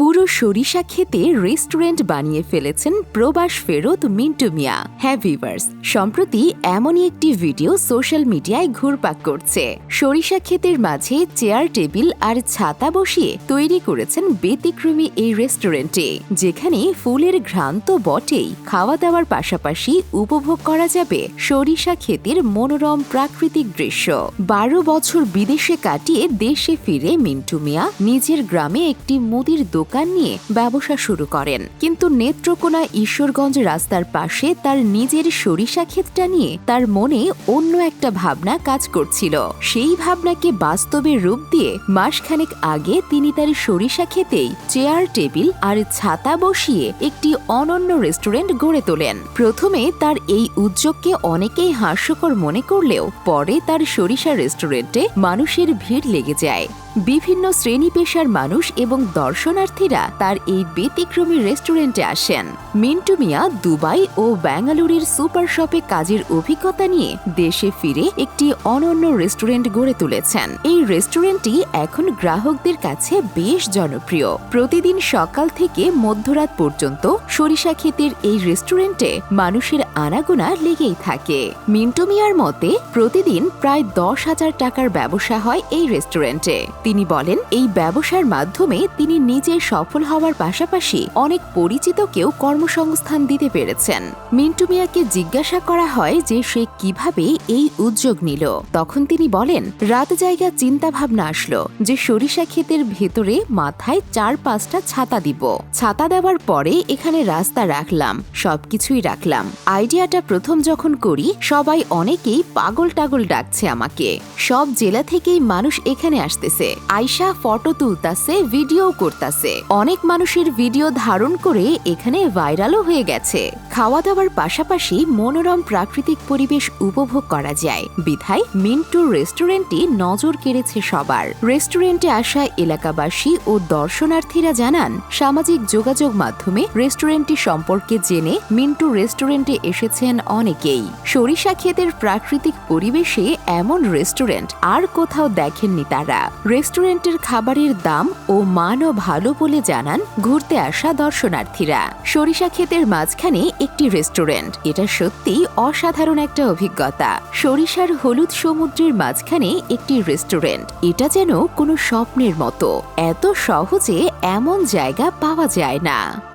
পুরো সরিষা খেতে রেস্টুরেন্ট বানিয়ে ফেলেছেন প্রবাস ফেরত মিন্টু মিয়া। হ্যাঁ ভিভার্স সম্প্রতি এমনই একটি ভিডিও সোশ্যাল মিডিয়ায় ঘুরপাক করছে। সরিষা ক্ষেতের মাঝে চেয়ার টেবিল আর ছাতা বসিয়ে তৈরি করেছেন ব্যতিক্রমী এই রেস্টুরেন্টে যেখানে ফুলের ঘ্রাণ তো বটেই। খাওয়া দাওয়ার পাশাপাশি উপভোগ করা যাবে সরিষা ক্ষেতের মনোরম প্রাকৃতিক দৃশ্য। বারো বছর বিদেশে কাটিয়ে দেশে ফিরে মিন্টু মিয়া নিজের গ্রামে একটি মুদির দোকান নিয়ে ব্যবসা শুরু করেন। কিন্তু নেত্রকোনা ঈশ্বরগঞ্জ রাস্তার পাশে তার নিজের সরিষা ক্ষেতটা নিয়ে তার মনে অন্য একটা ভাবনা কাজ করছিল। সেই ভাবনাকে বাস্তবে রূপ দিয়ে মাসখানেক আগে তিনি তার সরিষা খেতেই চেয়ার টেবিল আর ছাতা বসিয়ে একটি অনন্য রেস্টুরেন্ট গড়ে তোলেন। প্রথমে তার এই উদ্যোগকে অনেকেই হাস্যকর মনে করলেও পরে তার সরিষা রেস্টুরেন্টে মানুষের ভিড় লেগে যায়। বিভিন্ন শ্রেণি পেশার মানুষ এবং দর্শনার্থীরা তার এই ব্যতিক্রমী রেস্টুরেন্টে আসেন। মিন্টু মিয়া দুবাই ও ব্যাঙ্গালুরুর সুপার শপে কাজের অভিজ্ঞতা নিয়ে দেশে ফিরে একটি অনন্য রেস্টুরেন্ট গড়ে তুলেছেন। এই রেস্টুরেন্টটি এখন গ্রাহকদের কাছে বেশ জনপ্রিয়। প্রতিদিন সকাল থেকে মধ্যরাত পর্যন্ত সরিষা ক্ষেতের এই রেস্টুরেন্টে মানুষের আনাগোনা লেগেই থাকে। মিন্টু মিয়ার মতে, প্রতিদিন প্রায় দশ হাজার টাকার ব্যবসা হয় এই রেস্টুরেন্টে। তিনি বলেন, এই ব্যবসার মাধ্যমে তিনি নিজে সফল হওয়ার পাশাপাশি অনেক পরিচিতকেও কর্মসংস্থান দিতে পেরেছেন। মিন্টু মিয়াকে জিজ্ঞাসা করা হয় যে সে কীভাবে এই উদ্যোগ নিল। তখন তিনি বলেন, রাত জায়গা চিন্তা ভাবনা আসলো যে সরিষা ক্ষেতের ভেতরে মাথায় চার পাঁচটা ছাতা দিব। ছাতা দেওয়ার পরে এখানে রাস্তা রাখলাম, সবকিছুই রাখলাম। আইডিয়াটা প্রথম যখন করি, সবাই অনেকেই পাগল টাগল ডাকছে আমাকে। সব জেলা থেকেই মানুষ এখানে আসতেছে। আয়শা ফটো তুলতাছে, ভিডিও করতাছে। অনেক মানুষের ভিডিও ধারণ করে এখানে ভাইরালও হয়ে গেছে। খাওয়া দাওয়ার পাশাপাশি মনোরম প্রাকৃতিক পরিবেশ উপভোগ করা যায়। বিধায় মিন্টু রেস্টুরেন্টটি নজর কেড়েছে সবার। রেস্টুরেন্টে আসা এলাকাবাসী ও দর্শনার্থীরা জানান, সামাজিক যোগাযোগ মাধ্যমে রেস্টুরেন্টটি সম্পর্কে জেনে মিন্টু রেস্টুরেন্টে এসেছেন অনেকেই। সরিষা ক্ষেতের প্রাকৃতিক পরিবেশে এমন রেস্টুরেন্ট আর কোথাও দেখেননি তারা। রেস্টুরেন্টের খাবারের দাম ও মানও ভালো বলে জানান ঘুরতে আসা দর্শনার্থীরা। সরিষা ক্ষেতের মাঝখানে একটি রেস্টুরেন্ট। এটা সত্যি অসাধারণ একটা অভিজ্ঞতা। সরিষার হলুদ সমুদ্রের মাঝখানে একটি রেস্টুরেন্ট। এটা যেন কোনো স্বপ্নের মতো। এত সহজে এমন জায়গা পাওয়া যায় না।